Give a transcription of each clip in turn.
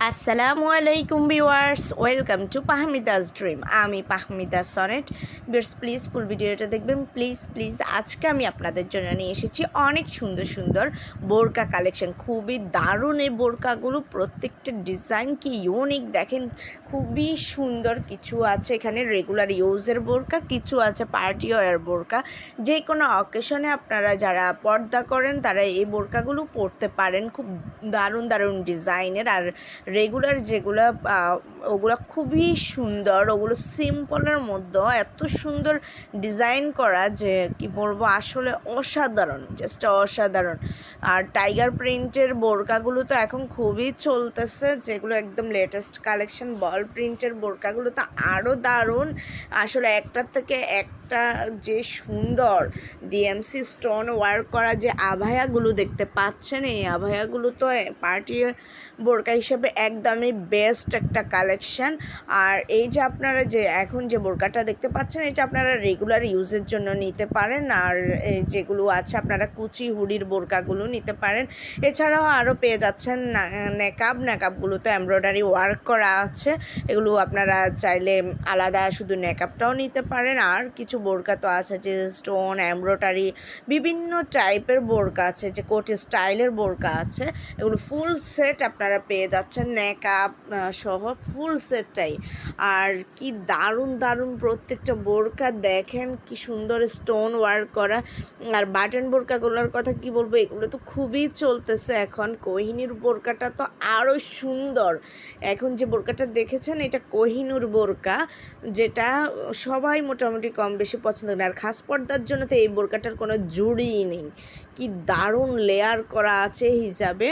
আসসালামু আলাইকুম viewers, welcome to Pahmida's dream. আমি পাহমিদা সনেট। বিয়ার্স প্লিজ ফুল ভিডিওটা দেখবেন। প্লিজ প্লিজ আজকে আমি আপনাদের জন্য নিয়ে এসেছি অনেক সুন্দর সুন্দর বোরকা কালেকশন খুবই দারুণ এই বোরকাগুলো। প্রত্যেকটা ডিজাইন কি ইউনিক দেখেন? খুবই সুন্দর কিছু আছে এখানে। রেগুলার ইউজের বোরকা, কিছু আছে পার্টি ওয়ার বোরকা। যে কোনো অকেশনে আপনারা যারা পর্দা করেন, তারা এই বোরকাগুলো পরতে পারেন। খুব দারুণ দারুণ ডিজাইনের আর রেগুলার যেগুলো ওগুলো খুবই সুন্দর, ওগুলো সিম্পলের মধ্যে, এত সুন্দর ডিজাইন করা যে, কি বলব, আসলে অসাধারণ জাস্ট অসাধারণ। আর টাইগার প্রিন্টের বোরকাগুলো তো এখন খুবই চলতেছে, যেগুলো একদম লেটেস্ট কালেকশন বল প্রিন্টের বোরকাগুলো তো আরও দারুণ। আসলে একটার থেকে একটা যে সুন্দর ডিএমসি স্টোন ওয়ার্ক করা যে আভায়াগুলো দেখতে পাচ্ছেন, এই আভায়াগুলো তো পার্টি বোরকা হিসেবে একদমই বেস্ট একটা কালেকশন আর এই যে আপনারা যে এখন যে বোরকাটা দেখতে পাচ্ছেন, এটা আপনারা রেগুলার ইউজের জন্য নিতে পারেন। আর যেগুলো আছে, আপনারা কুচি হুডির বোরকাগুলো নিতে পারেন। এছাড়াও আরও পেয়ে যাচ্ছেন নেকাব। নেকাবগুলোতে এমব্রয়ডারি ওয়ার্ক করা আছে। এগুলো আপনারা চাইলে আলাদা শুধু নেকাবটাও নিতে পারেন। আর কিছু বোরকা তো আছে যে স্টোন, এমব্রয়ডারি, বিভিন্ন টাইপের বোরকা আছে, যে কোট স্টাইলের বোরকা আছে। এগুলো ফুল সেট আপনারা পেয়ে যাচ্ছেন নেকাব সহ ফুল সেটটাই। আর কি দারুণ দারুণ প্রত্যেকটা বোরকা দেখেন, কি সুন্দর স্টোন ওয়ার্ক করা। আর বাটন বোরকাগুলোর কথা কি বলব, এগুলো তো খুবই চলতেছে এখন। কোহিনীর বোরকাটা তো আরও সুন্দর। এখন যে বোরকাটা দেখেছেন, এটা কোহিনুর বোরকা, যেটা সবাই মোটামুটি কম বেশি পছন্দ করি আর খাস পর্দার জন্য তো এই বোরকাটার কোনো জুড়িই নেই। কি দারুণ লেয়ার করা আছে হিসাবে।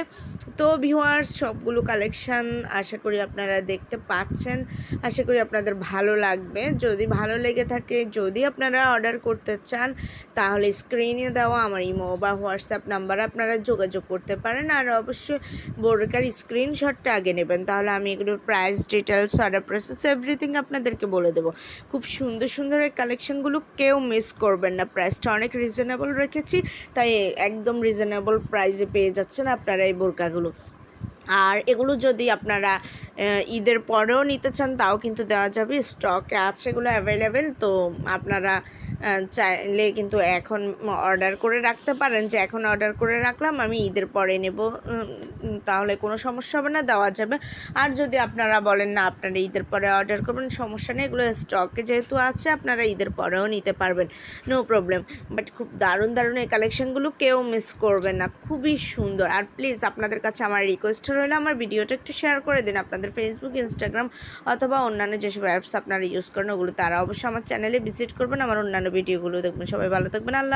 তো ভিউয়ার্স সবগুলো কালেকশান আশা করি আপনারা দেখতে পাচ্ছেন। আশা করি আপনাদের ভালো লাগবে। যদি ভালো লেগে থাকে, যদি আপনারা অর্ডার করতে চান, তাহলে স্ক্রিনে দেওয়া আমার ইমো বা হোয়াটসঅ্যাপ নাম্বার আপনারা যোগাযোগ করতে পারেন। আর অবশ্যই বোরকার স্ক্রিনশটটা আগে নেবেন, তাহলে আমি এগুলোর price details order process everything আপনাদেরকে বলে দেবো। খুব সুন্দর সুন্দর এই কালেকশানগুলো কেউ মিস করবেন না। প্রাইসটা অনেক রিজনেবল রেখেছি, তাই একদম রিজনেবল প্রাইসে পেয়ে যাচ্ছেন আপনারা এই বোরকাগুলো। আর এগুলো যদি আপনারা ঈদের পরেও নিতে চান, তাও কিন্তু দেওয়া যাবে। স্টকে আছে এগুলো অ্যাভেলেবেল তো আপনারা চাইলে কিন্তু এখন অর্ডার করে রাখতে পারেন। যে এখন অর্ডার করে রাখলাম, আমি ঈদের পরে নেব। তাহলে কোনো সমস্যা হবে না, দেওয়া যাবে। আর যদি আপনারা বলেন, না, আপনারা ঈদের পরে অর্ডার করবেন, সমস্যা নেই। এগুলো স্টকে যেহেতু আছে, আপনারা ঈদের পরেও নিতে পারবেন। নো প্রবলেম বাট খুব দারুণ দারুণ এই কালেকশানগুলো কেউ মিস করবে না। খুবই সুন্দর। আর প্লিজ আপনাদের কাছে আমার রিকোয়েস্ট রইলে, আমার ভিডিওটা একটু শেয়ার করে দিন। আপনাদের ফেসবুক ইনস্টাগ্রাম অথবা অন্যান্য যেসব অ্যাপস আপনারা ইউজ করেন, ওগুলো তারা অবশ্যই আমার চ্যানেলে ভিজিট করবেন। আমার অন্যান্য ভিডিওগুলো দেখবেন। সবাই ভালো থাকবেন। আল্লাহ